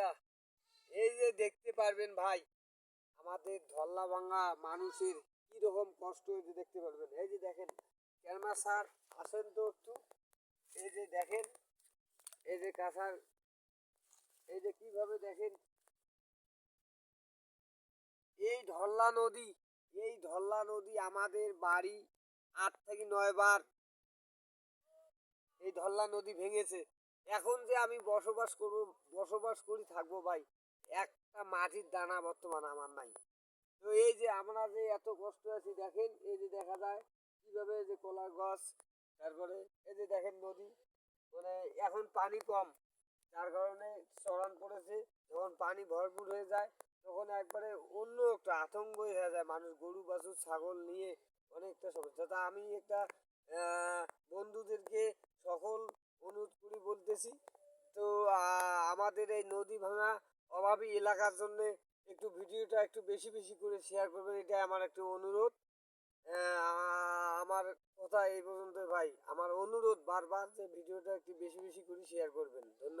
বন্ধুরা এই যে দেখতে পারবেন ভাই, আমাদের ধল্লা ভাঙা মানুষের কি রকম কষ্ট যে দেখতে পারবেন। এই যে দেখেন ক্যারমা স্যার, আসেন তো একটু। এই যে দেখেন, এই যে কাঁসার, এই যে কীভাবে দেখেন। এই ধল্লা নদী, এই ধল্লা নদী আমাদের বাড়ি আট থেকে নয় বার এই ধল্লা নদী ভেঙেছে। এখন যে আমি বসবাস করব, বসবাস করি, থাকব ভাই, একটা মাটির দানা বর্তমানে আমার নাই। তো এই যে আমরা যে এত কষ্ট আছি, দেখেন, এই যে দেখা যায়, কীভাবে যে কলার গাছ, তারপরে এই যে দেখেন নদী মানে এখন পানি কম, যার কারণে চড়ান পড়েছে, যখন পানি ভরপুর হয়ে যায়, তখন একবারে অন্য একটা আতঙ্ক হয়ে যায়, মানুষ গরু, বাছুর, ছাগল নিয়ে অনেকটা সমস্যা। তা আমি একটা বন্ধুদেরকে সকল অনুরোধ করি বলতেছি। তো আমাদের এই নদী ভাঙা অভাবী এলাকার জন্য একটু ভিডিওটা একটু বেশি বেশি করে শেয়ার করবেন, এটাই আমার একটু অনুরোধ। আমার কথা এই পর্যন্ত ভাই। আমার অনুরোধ বারবার যে ভিডিওটা একটু বেশি বেশি করে শেয়ার করবেন। ধন্যবাদ।